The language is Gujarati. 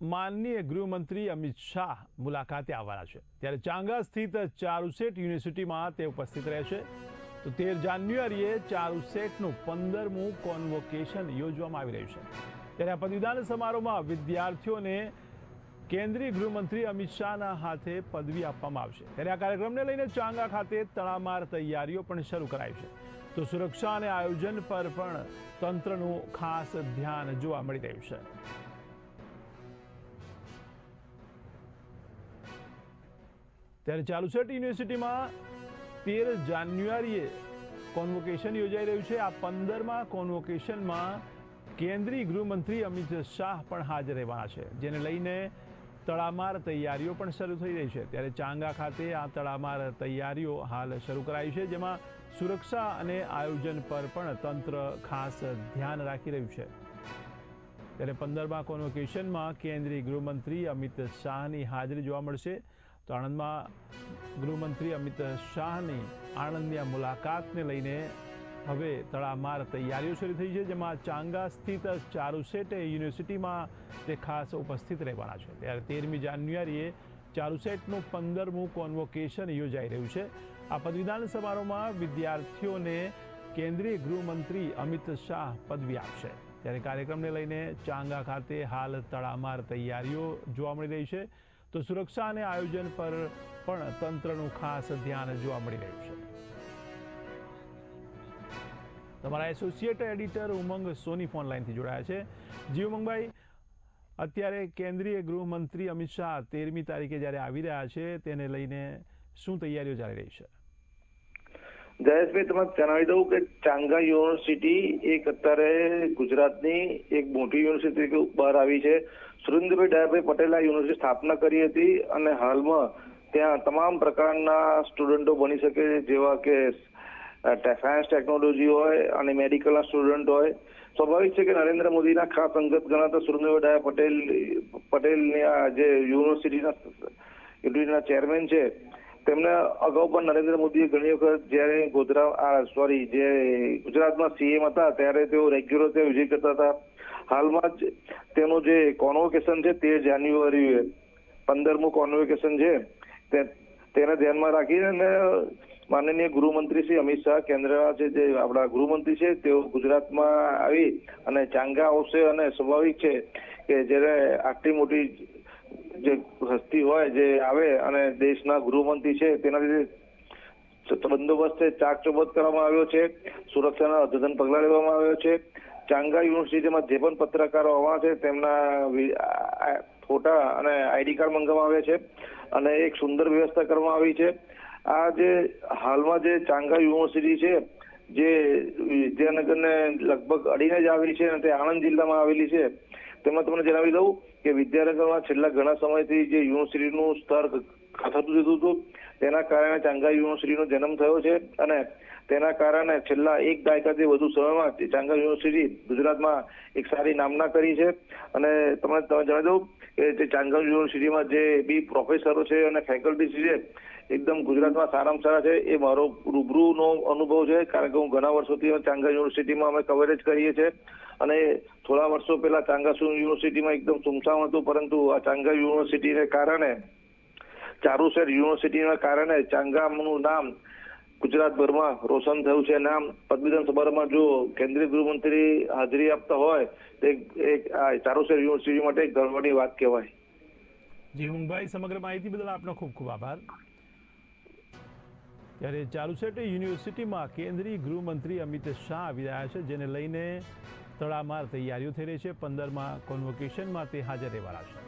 માનનીય ગૃહમંત્રી અમિત શાહ મુલાકાતે આવવાના છે. ત્યારે ચાંગા સ્થિત ચારુસેટ યુનિવર્સિટીમાં તે ઉપસ્થિત રહેશે તો તેર જાન્યુઆરીએ ચારુસેટનું પંદરમું કોન્વોકેશન યોજવામાં આવી રહ્યું છે. ત્યારે આ પદવીદાન સમારોહમાં વિદ્યાર્થીઓને કેન્દ્રીય ગૃહમંત્રી અમિત શાહના હાથે પદવી આપવામાં આવશે. ત્યારે આ કાર્યક્રમને લઈને ચાંગા ખાતે તડામાર તૈયારીઓ પણ શરૂ કરાઈ છે. તો સુરક્ષા અને આયોજન પર પણ તંત્રનું ખાસ ધ્યાન જોવા મળી રહ્યું છે. ત્યારે ચાલુસેટ યુનિવર્સિટીમાં. તેર જાન્યુઆરીએ કોન્વોકેશન યોજાઈ રહ્યું છે. આ પંદરમાં કોન્વોકેશનમાં કેન્દ્રીય ગૃહમંત્રી અમિત શાહ પણ હાજર રહેવાના છે, જેને લઈને તડામાર તૈયારીઓ પણ શરૂ થઈ રહી છે. ત્યારે ચાંગા ખાતે આ તડામાર તૈયારીઓ હાલ શરૂ કરાઈ છે, જેમાં સુરક્ષા અને આયોજન પર પણ તંત્ર ખાસ ધ્યાન રાખી રહ્યું છે. ત્યારે પંદરમા કોન્વોકેશનમાં કેન્દ્રીય ગૃહમંત્રી અમિત શાહની હાજરી જોવા મળશે. તો આણંદમાં ગૃહમંત્રી અમિત શાહની આણંદની આ મુલાકાતને લઈને હવે તડામાર તૈયારીઓ શરૂ થઈ છે, જેમાં ચાંગા સ્થિત ચારુસેટ યુનિવર્સિટીમાં તે ખાસ ઉપસ્થિત રહેવાના છે. ત્યારે તેરમી જાન્યુઆરીએ ચારુસેટનું પંદરમું કોન્વોકેશન યોજાઈ રહ્યું છે. આ પદવીદાન સમારોહમાં વિદ્યાર્થીઓને કેન્દ્રીય ગૃહમંત્રી અમિત શાહ પદવી આપશે. ત્યારે કાર્યક્રમને લઈને ચાંગા ખાતે હાલ તડામાર તૈયારીઓ જોવા મળી રહી છે. તો સુરક્ષા અને આયોજન પર પણ તંત્રનું ખાસ ધ્યાન જોવા મળી રહ્યું છે. તમારા associate editor Umang Soni phone લાઈનથી જોડાયા છે. જી ઉમંગભાઈ અત્યારે કેન્દ્રીય ગૃહમંત્રી અમિત શાહ તેરમી તારીખે જ્યારે આવી રહ્યા છે, તેને લઈને શું તૈયારીઓ ચાલી રહી છે? જયેશભાઈ તમે જણાવી દઉં કે ચાંગા યુનિવર્સિટી એક અત્યારે ગુજરાતની એક મોટી યુનિવર્સિટી બહાર આવી છે. સુરેન્દ્રભાઈ ડાયાભાઈ પટેલ આ યુનિવર્સિટી સ્થાપના કરી હતી અને હાલમાં ત્યાં તમામ પ્રકારના સ્ટુડન્ટો બની શકે જેવા કે સાયન્સ, ટેકનોલોજી હોય અને મેડિકલના સ્ટુડન્ટ હોય. સ્વાભાવિક છે કે નરેન્દ્ર મોદીના ખાસ અંગત ગણાતા સુરેન્દ્રભાઈ ડાયા પટેલ, પટેલની આ જે યુનિવર્સિટીના યુનિવર્સિટીના ચેરમેન છે તેમને અગાઉ પણ નરેન્દ્ર મોદીએ ઘણી વખત જ્યારે ગોધરા સોરી જે ગુજરાતમાં સીએમ હતા, ત્યારે તેઓ રેગ્યુલર ત્યાં વિઝિટ કરતા હતા. હાલમાં જ તેનું જે કોન્વોકેશન છે તેર જાન્યુઆરીએ, પંદરમું કોન્વોકેશન છે, તે, તેને ધ્યાનમાં રાખીને માનનીય ગૃહમંત્રી શ્રી અમિત શાહ, કેન્દ્રના છે જે આપણા ગૃહમંત્રી છે, તેઓ ગુજરાતમાં આવી અને ચાંગા આવશે અને સ્વાભાવિક છે કે જ્યારે આટલી મોટી જે હસ્તી હોય, જે આવે અને દેશના ગૃહમંત્રી છે, તેના લીધે બંદોબસ્ત છે ચાક ચોબત કરવામાં આવ્યો છે, સુરક્ષાના અદ્યતન પગલાં લેવામાં આવ્યો છે. ચાંગા યુનિવર્સિટીમાં જે પણ પત્રકારો આવવાના છે, તેમના ફોટા અને આઈડી કાર્ડ મંગાવવામાં આવ્યા છે અને એક સુંદર વ્યવસ્થા કરવામાં આવી છે. આ જે હાલમાં જે ચાંગા યુનિવર્સિટી છે, જે વિદ્યાનગરને લગભગ અડીને જ આવેલી છે અને તે આણંદ જિલ્લામાં આવેલી છે તેમાં તમને જણાવી દઉં કે વિદ્યાનગરમાં છેલ્લા ઘણા સમયથી જે યુનિવર્સિટીનું સ્તર ખસતું જતું હતું તેના કારણે ચાંગા યુનિવર્સિટીનો જન્મ થયો છે અને તેના કારણે છેલ્લા એક દાયકાથી વધુ સમયમાં ચાંગા યુનિવર્સિટી ગુજરાતમાં એક સારી નામના કરી છે. અને તમે તમે જણાવી દઉં કે જે ચાંગા યુનિવર્સિટીમાં જે બી પ્રોફેસરો છે અને ફેકલ્ટી છે, એકદમ ગુજરાતમાં સારામાં સારા છે. એ મારો રૂબરૂનો અનુભવ છે, કારણ કે હું ઘણા વર્ષોથી ચાંગા યુનિવર્સિટીમાં અમે કવરેજ કરીએ છીએ. અને થોડા વર્ષો પહેલા ચાંગાસુ યુનિવર્સિટીમાં એકદમ સુમસામ હતું, પરંતુ આ ચાંગા યુનિવર્સિટીને કારણે ચારુસેટ યુનિવર્સિટીના કારણે ચાંગામનું નામ ગુજરાતભરમાં રોશન થયું છે. નામ પદવીદાન સમારોહમાં જો કેન્દ્રીય ગૃહમંત્રી હાજરી આપતા હોય, તો એક ચારુસેટ યુનિવર્સિટી માટે ગર્વની વાત કહેવાય. જી ઉમંગભાઈ સમગ્ર માહિતી બદલ આપનો ખૂબ ખૂબ આભાર. ત્યારે ચારુસેટ યુનિવર્સિટીમાં કેન્દ્રીય ગૃહમંત્રી અમિત શાહ આવી રહ્યા છે, જેને લઈને તડામાર તૈયારીઓ થઈ રહી છે. પંદરમાં કોન્વોકેશનમાં તે હાજર રહેવાના છે.